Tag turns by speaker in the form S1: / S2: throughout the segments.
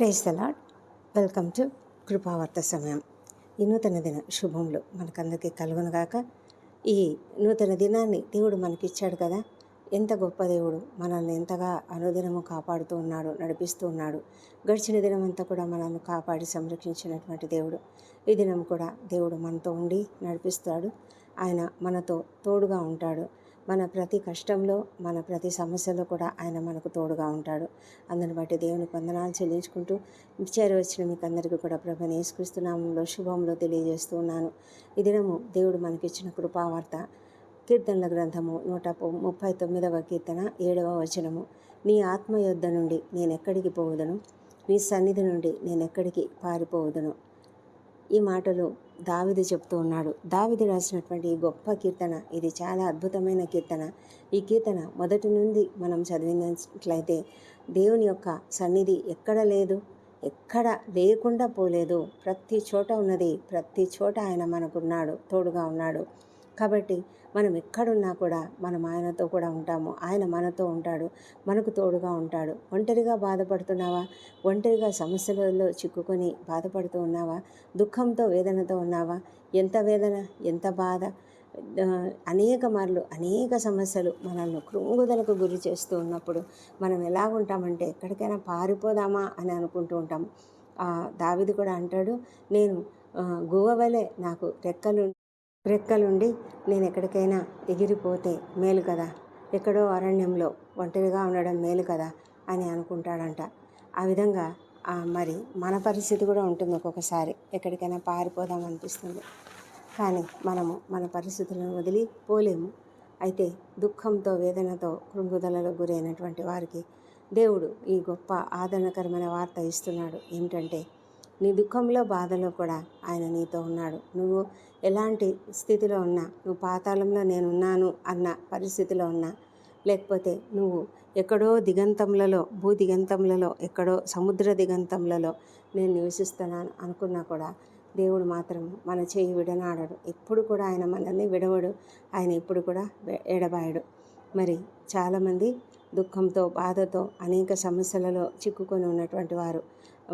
S1: Praise the welcome to కృపావర్త సమయం. ఈ నూతన దిన శుభములు మనకందరికీ కలుగునుగాక. ఈ నూతన దినాన్ని దేవుడు మనకిచ్చాడు కదా. ఎంత గొప్ప దేవుడు. మనల్ని ఎంతగా అనుదినము కాపాడుతూ ఉన్నాడు నడిపిస్తూ ఉన్నాడు. గడిచిన దినమంతా కూడా మనల్ని కాపాడి సంరక్షించినటువంటి దేవుడు. ఈ దినం కూడా దేవుడు మనతో ఉండి నడిపిస్తాడు. ఆయన మనతో తోడుగా ఉంటాడు. మన ప్రతి కష్టంలో మన ప్రతి సమస్యలో కూడా ఆయన మనకు తోడుగా ఉంటాడు. అందుని బట్టి దేవుని వందనాలు చెల్లించుకుంటూ చేరి వచ్చిన మీకు అందరికీ కూడా ప్రభు నేసుకరిస్తున్నాములో శుభంలో తెలియజేస్తూ ఉన్నాను. ఈ దినము దేవుడు మనకిచ్చిన కృపావార్త కీర్తనల గ్రంథము నూట ముప్పై తొమ్మిదవ కీర్తన ఏడవ వచనము. నీ ఆత్మ యొద్ద నుండి నేను ఎక్కడికి పోవుదను? నీ సన్నిధి నుండి నేను ఎక్కడికి పారిపోవుదను? ఈ మాటలు దావిదు చెప్తూ ఉన్నాడు. దావిదు రాసినటువంటి ఈ గొప్ప కీర్తన ఇది చాలా అద్భుతమైన కీర్తన. ఈ కీర్తన మొదటి నుండి మనం చదివినట్లయితే దేవుని యొక్క సన్నిధి ఎక్కడ లేదు ఎక్కడ లేకుండా పోలేదు. ప్రతి చోట ఉన్నది ప్రతి చోట ఆయన మనకున్నాడు తోడుగా ఉన్నాడు. కాబట్టి మనం ఎక్కడున్నా కూడా మనం ఆయనతో కూడా ఉంటాము. ఆయన మనతో ఉంటాడు. మనకు తోడుగా ఉంటాడు. ఒంటరిగా బాధపడుతున్నావా? ఒంటరిగా సమస్యలలో చిక్కుకొని బాధపడుతూ ఉన్నావా? దుఃఖంతో వేదనతో ఉన్నావా? ఎంత వేదన ఎంత బాధ? అనేక మార్లు అనేక సమస్యలు మనల్ని కృంగుదలకు గురి చేస్తూ ఉన్నప్పుడు మనం ఎలా ఉంటామంటే ఎక్కడికైనా పారిపోదామా అని అనుకుంటూ ఉంటాం. దావిది కూడా అంటాడు నేను ఆ, గువ్వ వలె నాకు రెక్కలు రెక్కలుండి నేను ఎక్కడికైనా ఎగిరిపోతే మేలు కదా? ఎక్కడో అరణ్యంలో ఒంటరిగా ఉండడం మేలు కదా? అని అనుకుంటాడంట. ఆ విధంగా మరి మన పరిస్థితి కూడా ఉంటుంది ఒక్కొక్కసారి. ఎక్కడికైనా పారిపోదాం అనిపిస్తుంది. కానీ మనము మన పరిస్థితులను వదిలి పోలేము. అయితే దుఃఖంతో వేదనతో కృంగుదలలో గురైనటువంటి వారికి దేవుడు ఈ గొప్ప ఆదరణకరమైన వార్త ఇస్తున్నాడు. ఏమిటంటే నీ దుఃఖంలో బాధలో కూడా ఆయన నీతో ఉన్నాడు. నువ్వు ఎలాంటి స్థితిలో ఉన్నా నువ్వు పాతాళంలో నేనున్నాను అన్న పరిస్థితిలో ఉన్నా లేకపోతే నువ్వు ఎక్కడో దిగంతములలో భూ దిగంతములలో ఎక్కడో సముద్ర దిగంతములలో నేను నివసిస్తున్నాను అనుకున్నా కూడా దేవుడు మాత్రం మన చేయి విడనాడడు. ఎప్పుడు కూడా ఆయన మనల్ని విడవడు. ఆయన ఎప్పుడు కూడా ఎడబాయడు మరి చాలామంది దుఃఖంతో బాధతో అనేక సమస్యలలో చిక్కుకొని ఉన్నటువంటి వారు.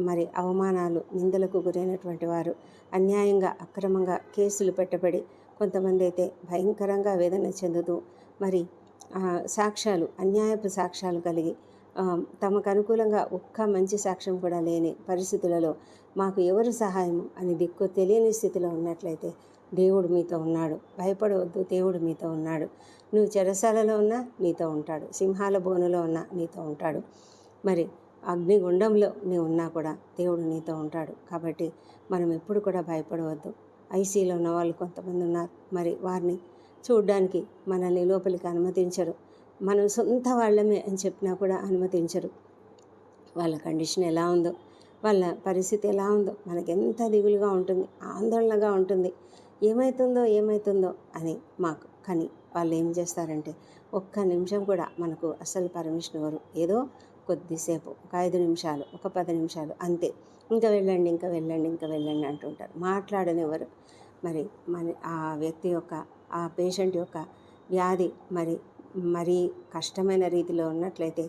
S1: మరి అవమానాలు నిందలకు గురైనటువంటి వారు. అన్యాయంగా అక్రమంగా కేసులు పెట్టబడి కొంతమంది అయితే భయంకరంగా వేదన చెందుతూ మరి సాక్ష్యాలు అన్యాయపు సాక్ష్యాలు కలిగి తమకు అనుకూలంగా ఒక్క మంచి సాక్ష్యం కూడా లేని పరిస్థితులలో మాకు ఎవరు సహాయము అని దిక్కు తెలియని స్థితిలో ఉన్నట్లయితే దేవుడు మీతో ఉన్నాడు. భయపడవద్దు దేవుడు మీతో ఉన్నాడు. నువ్వు చెరసాలలో ఉన్నా నీతో ఉంటాడు. సింహాల బోనులో ఉన్నా నీతో ఉంటాడు. మరి అగ్నిగుండంలో నీవు ఉన్నా కూడా దేవుడు నీతో ఉంటాడు. కాబట్టి మనం ఎప్పుడు కూడా భయపడవద్దు. ఐసీలో ఉన్న వాళ్ళు కొంతమంది ఉన్నారు. మరి వారిని చూడ్డానికి మనల్ని లోపలికి అనుమతించరు. మనం సొంత వాళ్ళమే అని చెప్పినా కూడా అనుమతించరు. వాళ్ళ కండిషన్ ఎలా ఉందో వాళ్ళ పరిస్థితి ఎలా ఉందో మనకి ఎంత దిగులుగా ఉంటుంది ఆందోళనగా ఉంటుంది. ఏమవుతుందో ఏమవుతుందో అని మాకు కానీ వాళ్ళు ఏం చేస్తారంటే ఒక్క నిమిషం కూడా మనకు అసలు పర్మిషన్ ఇవ్వరు. ఏదో కొద్దిసేపు ఒక ఐదు నిమిషాలు ఒక పది నిమిషాలు అంతే. ఇంకా వెళ్ళండి ఇంకా వెళ్ళండి ఇంకా వెళ్ళండి అంటుంటారు. మాట్లాడనివ్వరు మరి మన ఆ వ్యక్తి యొక్క ఆ పేషెంట్ యొక్క వ్యాధి మరి మరీ కష్టమైన రీతిలో ఉన్నట్లయితే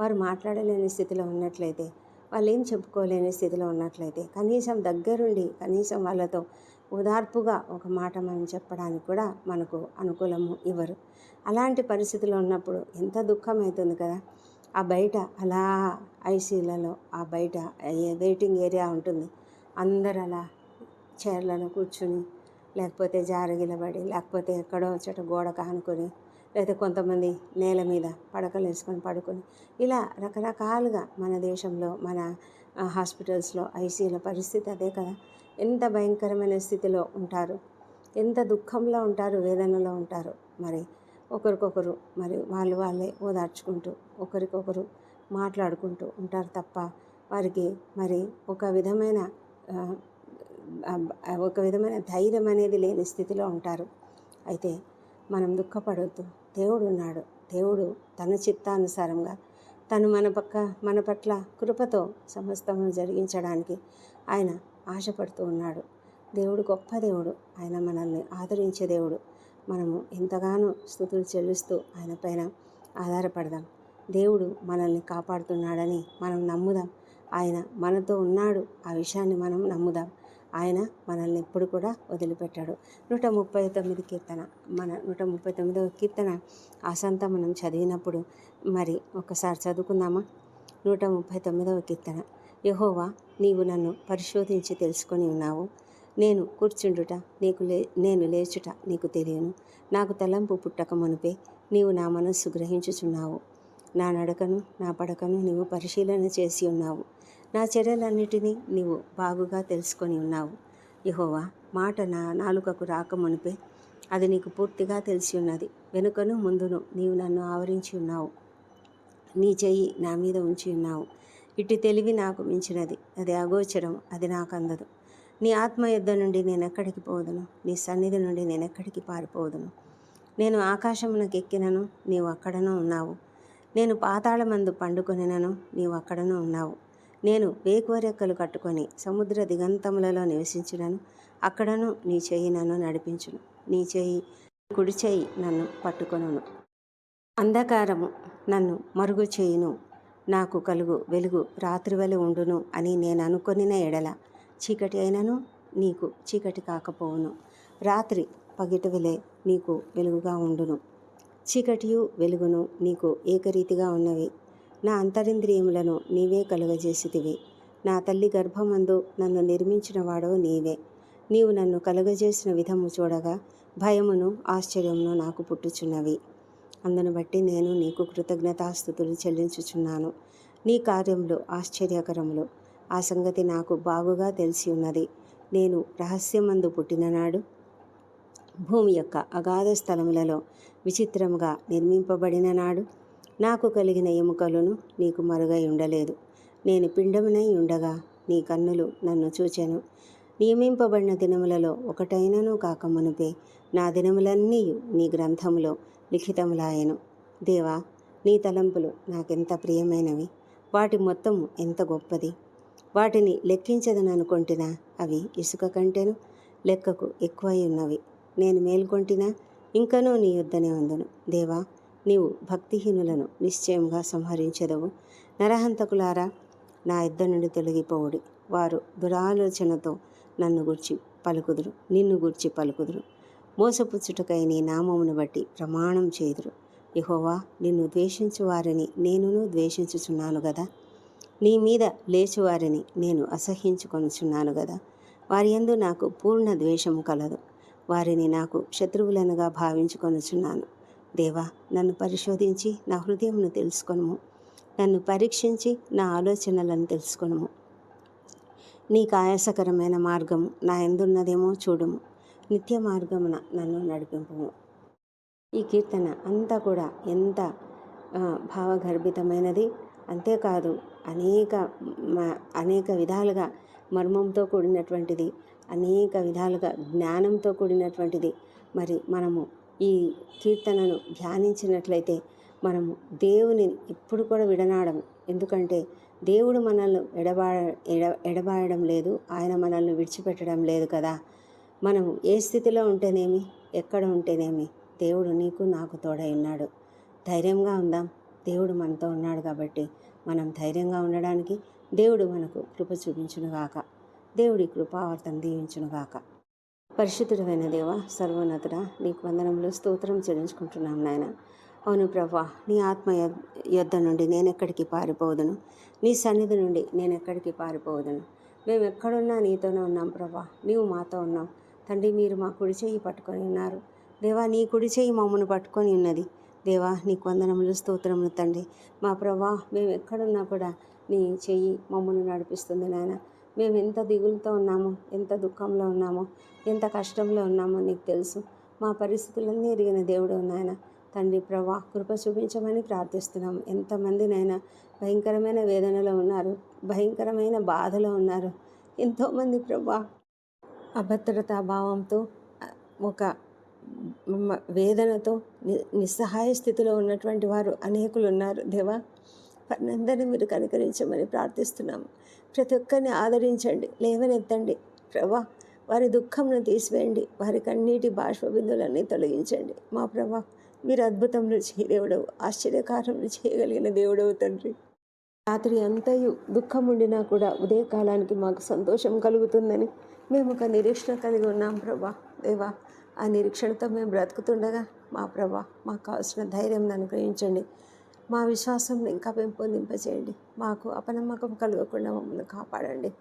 S1: వారు మాట్లాడలేని స్థితిలో ఉన్నట్లయితే వాళ్ళు ఏం చెప్పుకోలేని స్థితిలో ఉన్నట్లయితే కనీసం దగ్గరుండి కనీసం వాళ్ళతో ఓదార్పుగా ఒక మాట మనం చెప్పడానికి కూడా మనకు అనుకూలము ఇవ్వరు. అలాంటి పరిస్థితిలో ఉన్నప్పుడు ఎంత దుఃఖం అవుతుంది కదా! ఆ బయట అలా ఐసీలలో ఆ బయట వెయిటింగ్ ఏరియా ఉంటుంది. అందరు అలా చైర్లలో కూర్చుని లేకపోతే జారగిలబడి లేకపోతే ఎక్కడో చోట గోడ కానుకొని లేదా కొంతమంది నేల మీద పడకలు వేసుకొని పడుకొని ఇలా రకరకాలుగా మన దేశంలో మన హాస్పిటల్స్లో ఐసీల పరిస్థితి అదే కదా! ఎంత భయంకరమైన స్థితిలో ఉంటారు? ఎంత దుఃఖంలో ఉంటారు? వేదనలో ఉంటారు? మరి ఒకరికొకరు మరి వాళ్ళు వాళ్ళే ఓదార్చుకుంటూ ఒకరికొకరు మాట్లాడుకుంటూ ఉంటారు తప్ప వారికి మరి ఒక విధమైన ఒక విధమైన ధైర్యం అనేది లేని స్థితిలో ఉంటారు. అయితే మనం దుఃఖపడవద్దు దేవుడు ఉన్నాడు. దేవుడు తన చిత్తానుసారంగా తను మన పక్క మన పట్ల కృపతో సమస్తము జరిగించడానికి ఆయన ఆశపడుతూ ఉన్నాడు. దేవుడు గొప్ప దేవుడు. ఆయన మనల్ని ఆదరించే దేవుడు. మనము ఎంతగానో స్థుతులు చెల్లిస్తూ ఆయన పైన ఆధారపడదాం. దేవుడు మనల్ని కాపాడుతున్నాడని మనం నమ్ముదాం. ఆయన మనతో ఉన్నాడు. ఆ విషయాన్ని మనం నమ్ముదాం. ఆయన మనల్ని ఎప్పుడు కూడా వదిలిపెట్టాడు. నూట ముప్పై తొమ్మిది కీర్తన. మన నూట ముప్పై తొమ్మిదవ కీర్తన ఆసంత మనం చదివినప్పుడు మరి ఒకసారి చదువుకుందామా? నూట ముప్పై తొమ్మిదవ కీర్తన. యహోవా నీవు నన్ను పరిశోధించి తెలుసుకొని ఉన్నావు. నేను కూర్చుండుట నీకు లే నేను లేచుట నీకు తెలియను. నాకు తలంపు పుట్టక మునిపే నీవు నా మనస్సు గ్రహించుచున్నావు. నా నడకను నా పడకను నీవు పరిశీలన చేసి ఉన్నావు. నా చర్యలన్నిటినీ నీవు బాగుగా తెలుసుకొని ఉన్నావు. యహోవా మాట నా నాలుకకు రాక మునిపే అది నీకు పూర్తిగా తెలిసి ఉన్నది. వెనుకను ముందును నీవు నన్ను ఆవరించి ఉన్నావు. నీ చెయ్యి నా మీద ఉంచి ఉన్నావు. ఇటు తెలివి నాకు మించినది. అది అగోచరం. అది నాకు అందదు. నీ ఆత్మ యుద్ధ నుండి నేను ఎక్కడికి పోదును? నీ సన్నిధి నుండి నేను ఎక్కడికి పారిపోదును? నేను ఆకాశమునకు ఎక్కినను. నీవు అక్కడనూ ఉన్నావు. నేను పాతాళమందు పండుకొనినను. నీవు అక్కడనూ ఉన్నావు. నేను వేకువరెక్కలు కట్టుకొని సముద్ర దిగంతములలో నివసించినను. అక్కడను నీ చేయి నన్ను నడిపించును. నీ చేయి కుడి చేయి నన్ను పట్టుకొనును. అంధకారము నన్ను మరుగు చేయును. నాకు కలుగు వెలుగు రాత్రివలి ఉండును అని నేను అనుకొనిన ఎడల. చీకటి అయినను నీకు చీకటి కాకపోవును. రాత్రి పగిటి వెలే నీకు వెలుగుగా ఉండును. చీకటియు వెలుగును నీకు ఏకరీతిగా ఉన్నవి. నా అంతరింద్రియములను నీవే కలుగజేసితివి. నా తల్లి గర్భమందు నన్ను నిర్మించిన వాడో నీవే. నీవు నన్ను కలుగజేసిన విధము చూడగా భయమును ఆశ్చర్యమును నాకు పుట్టుచున్నవి. అందును బట్టి నేను నీకు కృతజ్ఞతాస్థుతులు చెల్లించుచున్నాను. నీ కార్యములు ఆశ్చర్యకరములు. ఆ సంగతి నాకు బాగుగా తెలిసి ఉన్నది. నేను రహస్యమందు పుట్టిననాడు భూమి యొక్క అగాధ స్థలములలో విచిత్రముగా నిర్మింపబడిన నాడు నాకు కలిగిన ఎముకలను నీకు మరుగై ఉండలేదు. నేను పిండమునై ఉండగా నీ కన్నులు నన్ను చూచెను. నియమింపబడిన దినములలో ఒకటైనను కాక మునుపే నా దినములన్నీ నీ గ్రంథములో లిఖితములాయను. దేవా నీ తలంపులు నాకెంత ప్రియమైనవి? వాటి మొత్తము ఎంత గొప్పది? వాటిని లెక్కించదననుకొంటినా అవి ఇసుక కంటేను లెక్కకు ఎక్కువై ఉన్నవి. నేను మేల్కొంటినా ఇంకనూ నీ యుద్ధనే ఉందును. దేవా నీవు భక్తిహీనులను నిశ్చయంగా సంహరించెదవు. నరహంతకులారా నా యుద్ధ నుండి తొలగిపోవుడి. వారు దురాలోచనతో నన్ను గుర్చి పలుకుదురు. నిన్ను గుర్చి పలుకుదురు. మోసపుచ్చుటకై నీ నామమును బట్టి ప్రమాణం చేదురు. యహోవా నిన్ను ద్వేషించు వారిని నేనును ద్వేషించుచున్నాను కదా నీ మీద లేచువారిని నేను అసహించుకొనుచున్నాను కదా వారి ఎందు నాకు పూర్ణ ద్వేషము కలదు. వారిని నాకు శత్రువులనుగా భావించుకొనుచున్నాను. దేవా నన్ను పరిశోధించి నా హృదయంను తెలుసుకొనుము. నన్ను పరీక్షించి నా ఆలోచనలను తెలుసుకొనుము. నీకు ఆయాసకరమైన మార్గం నా ఎందున్నదేమో చూడుము. నిత్య మార్గమున నన్ను నడిపింపుము. ఈ కీర్తన అంతా కూడా ఎంత భావగర్భితమైనది? అంతేకాదు అనేక మ- అనేక విధాలుగా మర్మంతో కూడినటువంటిది అనేక విధాలుగా జ్ఞానంతో కూడినటువంటిది. మరి మనము ఈ కీర్తనను ధ్యానించినట్లయితే మనము దేవుని ఎప్పుడు కూడా విడనాడము. ఎందుకంటే దేవుడు మనల్ని ఎడబా ఎడ ఎడబాయడం లేదు ఆయన మనల్ని విడిచిపెట్టడం లేదు కదా. మనం ఏ స్థితిలో ఉంటేనేమి ఎక్కడ ఉంటేనేమి దేవుడు నీకు నాకు తోడై ఉన్నాడు. ధైర్యంగా ఉందాం. దేవుడు మనతో ఉన్నాడు కాబట్టి మనం ధైర్యంగా ఉండడానికి దేవుడు మనకు కృప చూపించునుగాక దేవుడి కృపావర్తను దీవించునుగాక పరిశుద్ధుడమైన దేవ సర్వోన్నతుడ నీకు వందనంలో స్తోత్రం చెల్లించుకుంటున్నాం నాయన. అవును ప్రభా నీ ఆత్మ యుద్ధ నుండి నేను ఎక్కడికి పారిపోదును నీ సన్నిధి నుండి నేను ఎక్కడికి పారిపోదును మేము ఎక్కడున్నా నీతోనే ఉన్నాం ప్రభా. నీవు మాతో ఉన్నావు. తండ్రి మీరు మా కుడి చెయ్యి పట్టుకొని ఉన్నారు. దేవా నీ కుడి చెయ్యి మమ్మను పట్టుకొని ఉన్నది. దేవా నీకు వందనములు స్తోత్రములు తండ్రి. మా ప్రభా మేము ఎక్కడున్నా కూడా నీ చెయ్యి మమ్మల్ని నడిపిస్తుంది నాయన. మేము ఎంత దిగులుతో ఉన్నామో ఎంత దుఃఖంలో ఉన్నామో ఎంత కష్టంలో ఉన్నామో నీకు తెలుసు. మా పరిస్థితులన్నీ ఎరిగిన దేవుడు నాయన. తండ్రి ప్రభా కృప చూపించమని ప్రార్థిస్తున్నాము. ఎంతమందినైనా భయంకరమైన వేదనలో ఉన్నారు భయంకరమైన బాధలో ఉన్నారు. ఎంతోమంది ప్రభా అభద్రతా భావంతో ఒక వేదనతో ని- నిస్సహాయ స్థితిలో ఉన్నటువంటి వారు అనేకులు ఉన్నారు దేవా వారినందరినీ మీరు కనికరించమని ప్రార్థిస్తున్నాము ప్రతి ఒక్కరిని ఆదరించండి లేవనెత్తండి. ప్రభా వారి దుఃఖంను తీసివేయండి. వారి కన్నీటి బాష్పబిందులన్నీ తొలగించండి. మా ప్రభా మీరు అద్భుతములు చేయ దేవుడవు ఆశ్చర్యకారములు చేయగలిగిన దేవుడవు తండ్రి. రాత్రి అంతయు దుఃఖం ఉండినా కూడా ఉదయకాలానికి మాకు సంతోషం కలుగుతుందని మేము ఒక నిరీక్షణ కలిగి ఉన్నాం ప్రభా. దేవా ఆ నిరీక్షణతో మేము బ్రతుకుతుండగా మా ప్రభా మాకు కావాల్సిన ధైర్యం అనుగ్రహించండి. మా విశ్వాసం ఇంకా పెంపొందింపచేయండి మాకు అపనమ్మకం కలగకుండా మమ్మల్ని కాపాడండి.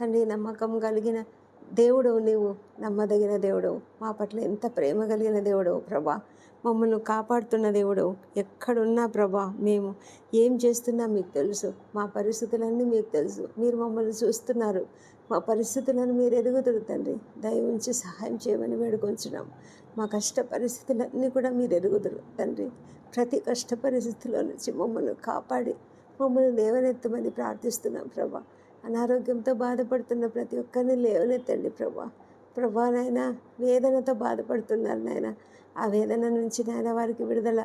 S1: తండ్రి నమ్మకం కలిగిన దేవుడవు నీవు నమ్మదగిన దేవుడవు. మా పట్ల ఎంత ప్రేమ కలిగిన దేవుడవు ప్రభా. మమ్మల్ని కాపాడుతున్న దేవుడు ఎక్కడున్నా ప్రభా మేము ఏం చేస్తున్నా మీకు తెలుసు. మా పరిస్థితులన్నీ మీకు తెలుసు. మీరు మమ్మల్ని చూస్తున్నారు. మా పరిస్థితులను మీరు ఎరుగుదురు తండ్రి. దయ ఉంచి సహాయం చేయమని వేడుకొంచున్నాం. మా కష్ట పరిస్థితులన్నీ కూడా మీరు ఎదుగుదురు తండ్రి. ప్రతి కష్ట పరిస్థితుల్లో నుంచి మమ్మల్ని కాపాడి మమ్మల్ని లేవనెత్తమని ప్రార్థిస్తున్నాం ప్రభా. అనారోగ్యంతో బాధపడుతున్న ప్రతి ఒక్కరిని లేవనెత్తండి ప్రభా. ప్రభా నాయన వేదనతో బాధపడుతున్నారు నాయన. ఆ వేదన నుంచి నాయన వారికి విడుదల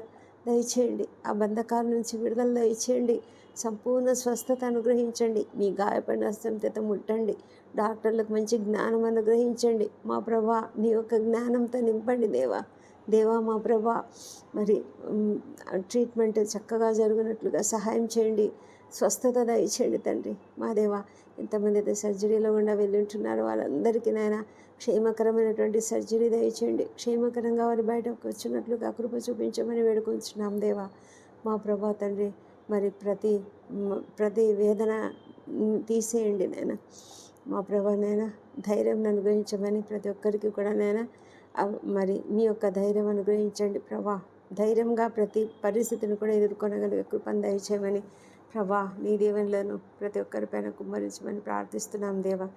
S1: దయచేయండి. ఆ బంధకాల నుంచి విడుదల దయచేయండి. సంపూర్ణ స్వస్థత అనుగ్రహించండి. మీ గాయపడిన హస్తంతో ముట్టండి. డాక్టర్లకు మంచి జ్ఞానం అనుగ్రహించండి. మా ప్రభా నీ యొక్క జ్ఞానంతో నింపండి దేవా. దేవా మా ప్రభా మరి ట్రీట్మెంట్ చక్కగా జరిగినట్లుగా సహాయం చేయండి. స్వస్థత దయచేయండి తండ్రి. మా దేవా ఎంతమంది అయితే సర్జరీలో గుండా వెళ్ళుంటున్నారో వాళ్ళందరికీ నాయన క్షేమకరమైనటువంటి సర్జరీ దయచేయండి. క్షేమకరంగా వారు బయటకు వచ్చినట్లుగా కృప చూపించమని వేడుకొంచున్నాం దేవా. మా ప్రభా తండ్రి మరి ప్రతి ప్రతి వేదన తీసేయండి నాయన. మా ప్రభా నాయన ధైర్యం అనుగ్రహించమని ప్రతి ఒక్కరికి కూడా నాయన. మరి మీ యొక్క ధైర్యం అనుగ్రహించండి ప్రభా. ధైర్యంగా ప్రతి పరిస్థితిని కూడా ఎదుర్కొనగలిగే కృపను దయచేయమని ప్రభా. నీ దీవెనలను ప్రతి ఒక్కరిపైన కుమ్మరించమని ప్రార్థిస్తున్నాం దేవా.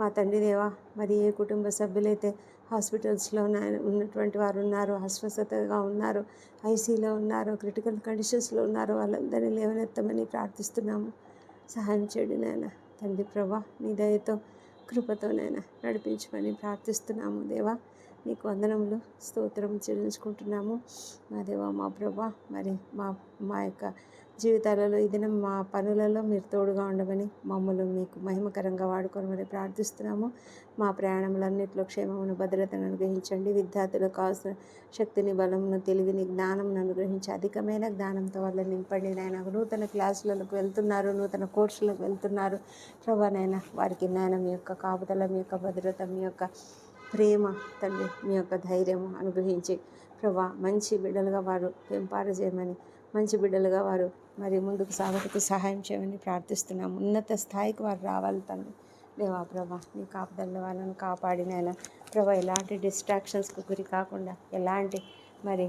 S1: మా తండ్రి దేవా మరి ఏ కుటుంబ సభ్యులైతే హాస్పిటల్స్లో ఉన్నటువంటి వారు ఉన్నారు అస్వస్థతగా ఉన్నారు ఐసీలో ఉన్నారు క్రిటికల్ కండిషన్స్లో ఉన్నారు వాళ్ళందరినీ లేవనెత్తమని ప్రార్థిస్తున్నాము. సహాయం చేయండి నాయన. తండ్రి ప్రభా నీ దయతో కృపతో నడిపించమని ప్రార్థిస్తున్నాము దేవా. నీకు వందనములు స్తోత్రం చెల్లించుకుంటున్నాము. మా దేవా మా ప్రభా మరి మా మా యొక్క జీవితాలలో ఈ దినం మా పనులలో మీరు తోడుగా ఉండమని మమ్మల్ని మీకు మహిమకరంగా వాడుకోవమని ప్రార్థిస్తున్నాము. మా ప్రయాణములన్నింటిలో క్షేమమును భద్రతను అనుగ్రహించండి. విద్యార్థులకు కావాల్సిన శక్తిని బలమును తెలివిని జ్ఞానమును అనుగ్రహించి అధికమైన జ్ఞానంతో వాళ్ళు నింపండి. నాయన నూతన క్లాసులకు వెళ్తున్నారు నూతన కోర్సులకు వెళ్తున్నారు. ప్రభా నాయన వారికి నాయన మీ యొక్క కాపుదల మీ యొక్క భద్రత మీ యొక్క ప్రేమ తండ్రి మీ యొక్క ధైర్యం అనుగ్రహించి ప్రభా మంచి బిడ్డలుగా వారు పెంపారు చేయమని మంచి బిడ్డలుగా వారు మరి ముందుకు సాగుటకు సహాయం చేయమని ప్రార్థిస్తున్నాం ఉన్నత స్థాయికి వారు రావాలి తండ్రి. లేవా ప్రభా నీ కాపుదల వాళ్ళని కాపాడినైనా ప్రభా ఎలాంటి డిస్ట్రాక్షన్స్కు గురి కాకుండా ఎలాంటి మరి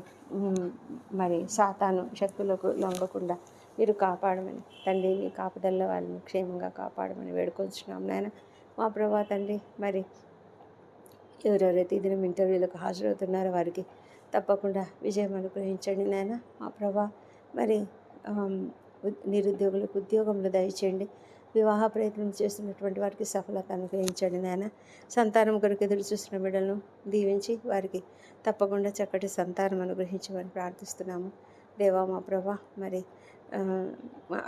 S1: మరి సాతాను శక్తులకు లొంగకుండా మీరు కాపాడమని తండ్రి నీ కాపుదల వాళ్ళని క్షేమంగా కాపాడమని వేడుకొంచున్నాం నాయన. మా ప్రభా తండ్రి మరి ఎవరెవరైతే ఈ దినం ఇంటర్వ్యూలకు హాజరవుతున్నారో వారికి తప్పకుండా విజయం అనుగ్రహించండి నాయన. మా ప్రభా మరి నిరుద్యోగులకు ఉద్యోగంలో దయచేయండి వివాహ ప్రయత్నం చేస్తున్నటువంటి వారికి సఫలత అనుగ్రహించండి నాయన. సంతానం కొరకు ఎదురు చూస్తున్న బిడ్డలను దీవించి వారికి తప్పకుండా చక్కటి సంతానం అనుగ్రహించమని ప్రార్థిస్తున్నాము. దేవా మా ప్రభా మరి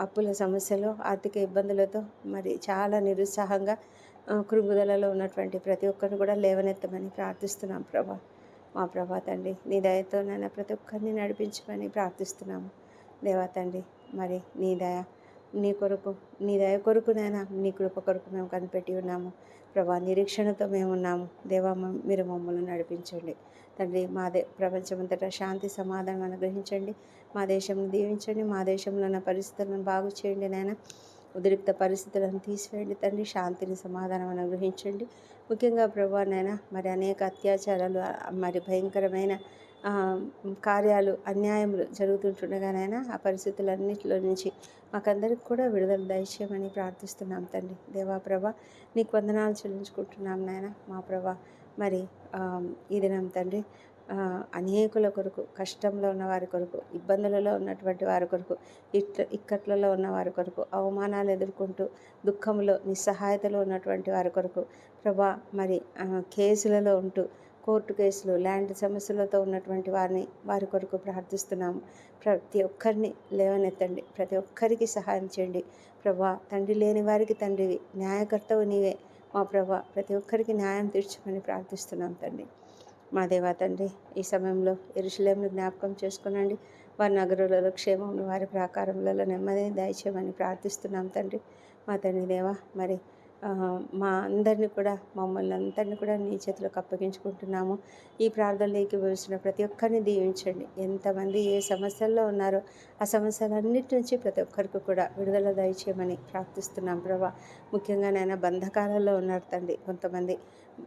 S1: అప్పుల సమస్యలు ఆర్థిక ఇబ్బందులతో మరి చాలా నిరుత్సాహంగా కృంగుదలలో ఉన్నటువంటి ప్రతి ఒక్కరిని కూడా లేవనెత్తమని ప్రార్థిస్తున్నాం ప్రభా. మా ప్రభా తండ్రి నీ దయతో నైనా ప్రతి ఒక్కరిని నడిపించమని ప్రార్థిస్తున్నాము. దేవా తండ్రి మరి నీ దయ నీ కొరకు నీ దయ కొరకు నైనా నీ కృప కొరకు మేము కనిపెట్టి ఉన్నాము. ప్రభా నిరీక్షణతో మేము ఉన్నాము. దేవా మీరు మమ్మల్ని నడిపించండి. తండ్రి మా దే ప్రపంచమంతటా శాంతి సమాధానం అనుగ్రహించండి. మా దేశంను దీవించండి. మా దేశంలో ఉన్న పరిస్థితులను బాగు చేయండి నాయన. ఉద్రిక్త పరిస్థితులను తీసివేయండి తండ్రి. శాంతిని సమాధానం అనుగ్రహించండి. ముఖ్యంగా ప్రభా నాయన మరి అనేక అత్యాచారాలు మరి భయంకరమైన కార్యాలు అన్యాయములు జరుగుతుంటుండగానైనా ఆ పరిస్థితులన్నిటిలో నుంచి మాకందరికి కూడా విడుదల దయచేయమని ప్రార్థిస్తున్నాం తండ్రి. దేవా ప్రభ నీకు వందనాలు చెల్లించుకుంటున్నాం నాయన. మా ప్రభా మరి ఈ దినం తండ్రి అనేకుల కొరకు కష్టంలో ఉన్న వారి కొరకు ఇబ్బందులలో ఉన్నటువంటి వారి కొరకు ఇట్ల ఇక్కట్లలో ఉన్న వారి కొరకు అవమానాలు ఎదుర్కొంటూ దుఃఖంలో నిస్సహాయతలో ఉన్నటువంటి వారి కొరకు ప్రభా మరి కేసులలో ఉంటూ కోర్టు కేసులు ల్యాండ్ సమస్యలతో ఉన్నటువంటి వారిని వారి కొరకు ప్రార్థిస్తున్నాము. ప్రతి ఒక్కరిని లేవనెత్తండి. ప్రతి ఒక్కరికి సహాయం చేయండి. ప్రభా తండ్రి లేని వారికి తండ్రివి న్యాయకర్తవు నీవే. మా ప్రభా ప్రతి ఒక్కరికి న్యాయం తీర్చమని ప్రార్థిస్తున్నాం తండ్రి. మా దేవా తండ్రి ఈ సమయంలో ఇరుషులేమును జ్ఞాపకం చేసుకునండి. వారి నగరులలో క్షేమం వారి ప్రాకారములలో నెమ్మదిని దయచేయమని ప్రార్థిస్తున్నాం తండ్రి. మా తండ్రి దేవా మరి మా అందరిని కూడా మమ్మల్ని అందరిని కూడా నీ చేతులకు అప్పగించుకుంటున్నాము. ఈ ప్రార్థనలోకి వేసిన ప్రతి ఒక్కరిని దీవించండి. ఎంతమంది ఏ సమస్యల్లో ఉన్నారో ఆ సమస్యలన్నిటి నుంచి ప్రతి ఒక్కరికి కూడా విడుదల దయచేయమని ప్రార్థిస్తున్నాం ప్రభా. ముఖ్యంగా నాయన బంధకాలలో ఉన్నారు తండ్రి కొంతమంది.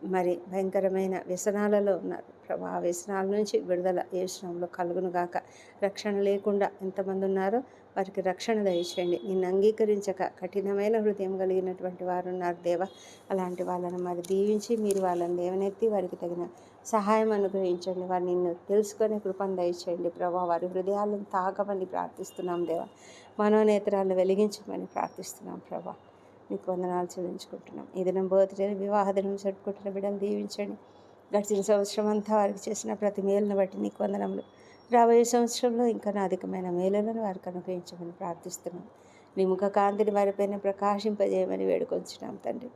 S1: మరి భయంకరమైన వ్యసనాలలో ఉన్నారు. ప్రభా వ్యసనాల నుంచి విడుదల ఏ విషయంలో కలుగును గాక. రక్షణ లేకుండా ఎంతమంది ఉన్నారో వారికి రక్షణ దయచేయండి. నిన్ను అంగీకరించక కఠినమైన హృదయం కలిగినటువంటి వారు ఉన్నారు దేవ. అలాంటి వాళ్ళని మరి దీవించి మీరు వాళ్ళని లేవనెత్తి వారికి తగిన సహాయం అనుగ్రహించండి. వారు నిన్ను తెలుసుకొని కృపను దయచేయండి. ప్రభా వారి హృదయాలను తాకమని ప్రార్థిస్తున్నాం దేవా. మనోనేత్రాలను వెలిగించమని ప్రార్థిస్తున్నాం ప్రభా. మీకు వందనాలు చెల్లించుకుంటున్నాం. ఈ దినం బర్త్డే వివాహ దినం జరుపుకుంటున్న బిడ్డను దీవించండి. గడిచిన సంవత్సరం అంతా వారికి చేసిన ప్రతి మేలును బట్టి నీకు వందనములు. రాబోయే సంవత్సరంలో ఇంకా అధికమైన మేలులను వారికి అనుగ్రహించమని ప్రార్థిస్తున్నాం. నీ ముఖ కాంతిని వారిపైన ప్రకాశింపజేయమని వేడుకొంచున్నాం తండ్రి.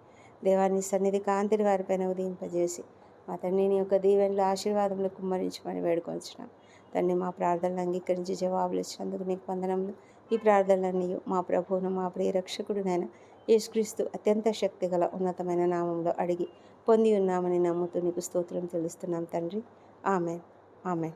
S1: దేవాన్ని సన్నిధి కాంతిని వారిపైన ఉదయింపజేసి మా తండ్రి నీ యొక్క దీవెనలు ఆశీర్వాదములు కుమ్మరించమని వేడుకొంచున్నాం. తండ్రి మా ప్రార్థనలు అంగీకరించి జవాబులు ఇచ్చినందుకు నీకు వందనములు. ఈ ప్రార్థనలన్నీ మా ప్రభువును మా ప్రియ రక్షకుడునైన యేసుక్రీస్తు అత్యంత శక్తిగల ఉన్నతమైన నామంలో అడిగి పొంది ఉన్నామని నమ్ముతూ నీకు స్తోత్రం తెలుస్తున్నాం తండ్రి. ఆమె ఆమె